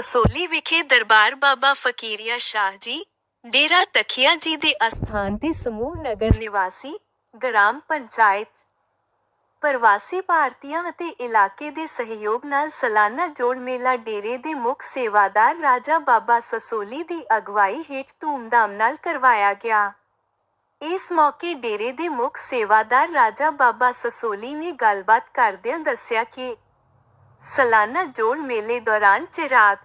ਸਸੋਲੀ ਵਿਖੇ ਦਰਬਾਰ ਬਾਬਾ ਫਕੀਰੀਆ ਸ਼ਾਹ ਜੀ, ਡੇਰਾ ਤਖੀਆ ਜੀ ਦੇ ਅਸਥਾਨ ਤੇ ਸਮੂਹ ਨਗਰ ਨਿਵਾਸੀ, ਗ੍ਰਾਮ ਪੰਚਾਇਤ। ਪ੍ਰਵਾਸੀ ਭਾਰਤੀਆਂ ਅਤੇ ਇਲਾਕੇ ਦੇ ਸਹਿਯੋਗ ਨਾਲ ਸਾਲਾਨਾ ਜੋੜ ਮੇਲਾ ਡੇਰੇ ਦੇ ਮੁੱਖ ਸੇਵਾਦਾਰ ਰਾਜਾ ਬਾਬਾ ਸਸੋਲੀ ਦੀ ਅਗਵਾਈ ਹੇਠ ਧੂਮਧਾਮ ਨਾਲ ਕਰਵਾਇਆ ਗਿਆ। ਇਸ ਮੌਕੇ ਡੇਰੇ ਦੇ ਮੁੱਖ ਸੇਵਾਦਾਰ ਰਾਜਾ ਬਾਬਾ ਸਸੋਲੀ ਨੇ ਗੱਲਬਾਤ ਕਰਦਿਆਂ ਦੱਸਿਆ ਕਿ ਸਾਲਾਨਾ ਜੋੜ ਮੇਲੇ ਦੌਰਾਨ ਚਿਰਾਗ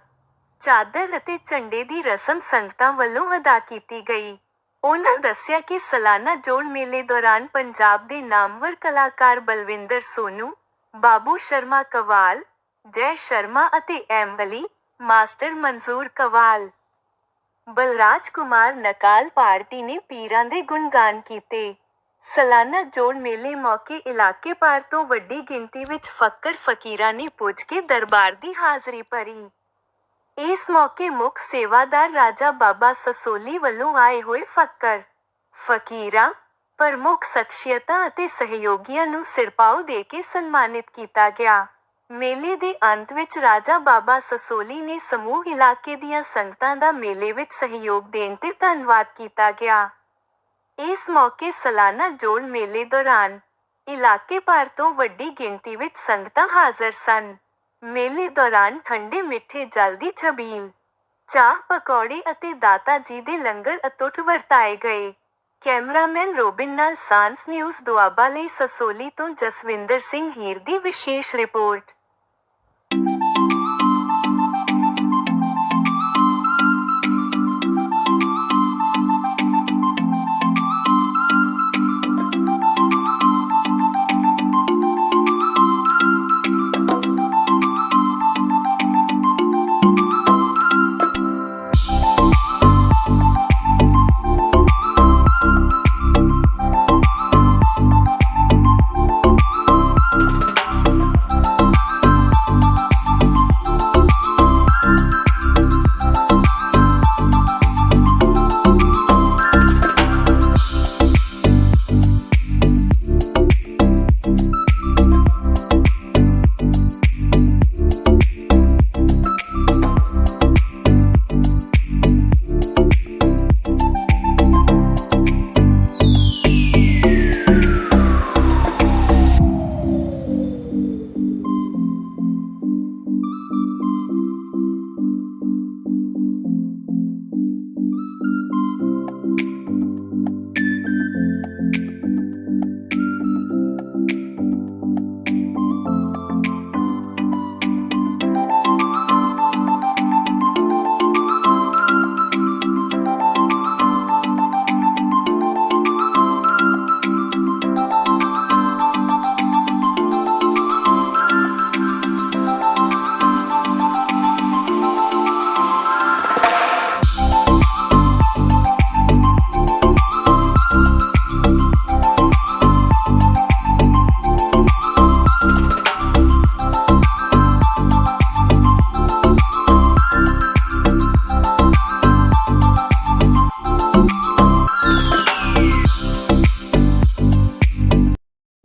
ਚਾਦਰ ਅਤੇ ਝੰਡੇ ਦੀ ਰਸਮ ਸੰਗਤਾਂ ਵੱਲੋਂ ਅਦਾ ਕੀਤੀ ਗਈ। ਉਹਨਾਂ ਦੱਸਿਆ ਕਿ ਸਾਲਾਨਾ ਜੋੜ ਮੇਲੇ ਦੌਰਾਨ ਪੰਜਾਬ ਦੇ ਨਾਮਵਰ ਕਲਾਕਾਰ ਬਲਵਿੰਦਰ ਸੋਨੂੰ, ਬਾਬੂ ਸ਼ਰਮਾ ਕਵਾਲ, ਜੈ ਸ਼ਰਮਾ ਅਤੇ ਐਮ ਅਲੀ ਮਾਸਟਰ ਮਨਜ਼ੂਰ ਕਵਾਲ। ਬਲਰਾਜ ਕੁਮਾਰ ਨਕਾਲ ਪਾਰਟੀ ਨੇ ਪੀਰਾਂ ਦੇ ਗੁਣਗਾਨ ਕੀਤੇ। ਸਾਲਾਨਾ ਜੋੜ ਮੇਲੇ ਮੌਕੇ ਇਲਾਕੇ ਭਰ ਤੋਂ ਵੱਡੀ ਗਿਣਤੀ ਵਿੱਚ ਫੱਕਰ ਫਕੀਰਾਂ ਨੇ ਪੁੱਜ ਕੇ ਦਰਬਾਰ ਦੀ ਹਾਜ਼ਰੀ ਭਰੀ। ਇਸ ਮੌਕੇ ਮੁੱਖ ਸੇਵਾਦਾਰ ਰਾਜਾ ਬਾਬਾ ਸਸੋਲੀ ਵੱਲੋਂ ਆਏ ਹੋਏ ਫੱਕਰ, ਫਕੀਰਾਂ, ਪ੍ਰਮੁੱਖ ਸ਼ਖਸੀਅਤਾਂ ਅਤੇ ਸਹਿਯੋਗੀਆਂ ਨੂੰ ਸਿਰਪਾਓ ਦੇ ਕੇ ਸਨਮਾਨਿਤ ਕੀਤਾ ਗਿਆ। ਮੇਲੇ ਦੇ ਅੰਤ ਵਿੱਚ ਰਾਜਾ ਬਾਬਾ ਸਸੋਲੀ ਨੇ ਸਮੂਹ ਇਲਾਕੇ ਦੀਆਂ ਸੰਗਤਾਂ ਦਾ ਮੇਲੇ ਵਿੱਚ ਸਹਿਯੋਗ ਦੇਣ ਤੇ ਧੰਨਵਾਦ ਕੀਤਾ ਗਿਆ। ਇਸ ਮੌਕੇ ਸਾਲਾਨਾ ਜੋੜ ਮੇਲੇ ਦੌਰਾਨ ਇਲਾਕੇ ਭਰ ਤੋਂ ਵੱਡੀ ਗਿਣਤੀ ਵਿੱਚ ਸੰਗਤਾਂ ਹਾਜ਼ਰ ਸਨ। ਮੇਲੇ ਦੌਰਾਨ ਠੰਡੇ ਮਿੱਠੇ ਜਲ ਦੀ ਛਬੀਲ, ਚਾਹ ਪਕੌੜੇ ਅਤੇ ਦਾਤਾ ਜੀ ਦੇ ਲੰਗਰ ਅਤੁੱਟ ਵਰਤਾਏ ਗਏ। ਕੈਮਰਾਮੈਨ ਰੋਬਿਨ ਨਾਲ ਸਾਂਸ ਨਿਊਜ਼ ਦੁਆਬਾ ਲਈ ਸਸੋਲੀ ਤੋਂ ਜਸਵਿੰਦਰ ਸਿੰਘ ਹੀਰ ਦੀ ਵਿਸ਼ੇਸ਼ ਰਿਪੋਰਟ।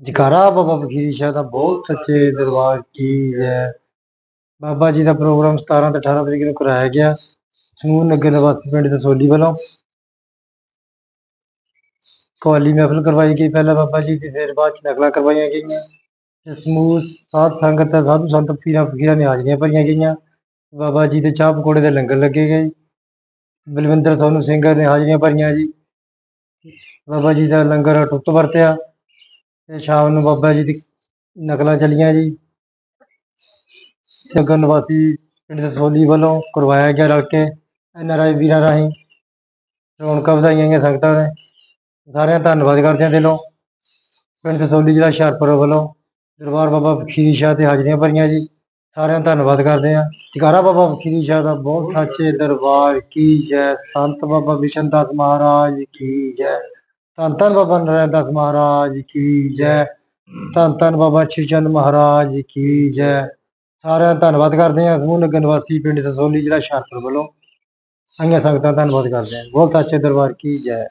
ਜਕਾਰਾ ਬਾਬਾ ਫਕੀਰ ਸ਼ਾਹ ਦਾ ਬਹੁਤ ਸੱਚੇ ਦਰਬਾਰ ਕੀ ਹੈ। ਬਾਬਾ ਜੀ ਦਾ ਪ੍ਰੋਗਰਾਮ 17 ਤੇ 18 ਤਰੀਕ ਨੂੰ ਕਰਾਇਆ ਗਿਆ। ਸਮੂਹ ਨਗਰ ਨਿਵਾਸੀ ਪਿੰਡ ਦਸੋਲੀ ਵੱਲੋਂ ਕਵਾਲੀ ਮਹਿਫਲ ਕਰਵਾਈ ਗਈ। ਪਹਿਲਾਂ ਬਾਬਾ ਜੀ ਦੀ ਫਿਰ ਬਾਅਦ ਚ ਨਕਲਾਂ ਕਰਵਾਈਆਂ ਗਈਆਂ। ਸਮੂਹ ਸਾਧ ਸੰਗਤ ਤੇ ਸਾਧੂ ਸੰਤ, ਪੀਰਾਂ, ਫਕੀਰਾਂ ਨੇ ਹਾਜ਼ਰੀਆਂ ਭਰੀਆਂ ਗਈਆਂ। ਬਾਬਾ ਜੀ ਦੇ ਚਾਹ ਪਕੌੜੇ ਦੇ ਲੰਗਰ ਲੱਗੇ ਗਏ। ਬਲਵਿੰਦਰ ਸੋਨੂ ਸਿੰਘ ਨੇ ਹਾਜ਼ਰੀਆਂ ਭਰੀਆਂ ਜੀ। ਬਾਬਾ ਜੀ ਦਾ ਲੰਗਰ ਟੁੱਟ ਵਰਤਿਆ। ਤੇ ਸ਼ਾਮ ਨੂੰ ਬਾਬਾ ਜੀ ਦੀ ਨਕਲਾਂ ਚੱਲੀਆਂ ਜੀ। ਨਗਰ ਨਿਵਾਸੀ ਪਿੰਡ ਦਸੋਲੀ ਵੱਲੋਂ ਕਰਵਾਇਆ ਗਿਆ ਰਲ ਕੇ ਐਨਆਰਆਈ ਵੀਰਾਂ ਰਾਹੀਂ। ਰੌਣਕਾਂ ਵਧਾਈਆਂ ਗਈਆਂ ਸੰਗਤਾਂ ਨੇ। ਸਾਰਿਆਂ ਦਾ ਧੰਨਵਾਦ ਕਰਦੇ ਹਾਂ ਦਿਲੋਂ। ਪਿੰਡ ਦਸੋਲੀ ਜ਼ਿਲ੍ਹਾ ਹੁਸ਼ਿਆਰਪੁਰ ਵੱਲੋਂ ਦਰਬਾਰ ਬਾਬਾ ਫਕੀਰੀ ਸ਼ਾਹ ਤੇ ਹਾਜ਼ਰੀਆਂ ਭਰੀਆਂ ਜੀ। ਸਾਰਿਆਂ ਦਾ ਧੰਨਵਾਦ ਕਰਦੇ ਹਾਂ। ਜਕਾਰਾ ਬਾਬਾ ਫਕੀਰੀ ਸ਼ਾਹ ਦਾ ਬਹੁਤ ਸੱਚੇ ਦਰਬਾਰ। ਕੀ ਜੈ, ਸੰਤ ਬਾਬਾ ਵਿਸ਼ਨ ਦਾਸ ਮਹਾਰਾਜ, ਕੀ ਜੈ। ਧੰਨ ਧੰਨ ਬਾਬਾ ਨਰੈਣ ਦਾਸ ਮਹਾਰਾਜ ਕੀ ਜੈ। ਧੰਨ ਧੰਨ ਬਾਬਾ ਚੰਦ ਮਹਾਰਾਜ ਕੀ ਜੈ। ਸਾਰਿਆਂ ਦਾ ਧੰਨਵਾਦ ਕਰਦੇ ਹਾਂ ਸਮੂਹ ਨਗਰ ਨਿਵਾਸੀ ਪਿੰਡ ਦਸੋਲੀ ਜ਼ਿਲ੍ਹਾ ਹੁਸ਼ਿਆਰਪੁਰ ਵੱਲੋਂ। ਆਈਆਂ ਸੰਗਤਾਂ ਧੰਨਵਾਦ ਕਰਦੇ ਹਾਂ। ਬਹੁਤ ਸੱਚੇ ਦਰਬਾਰ ਕੀ ਜੈ।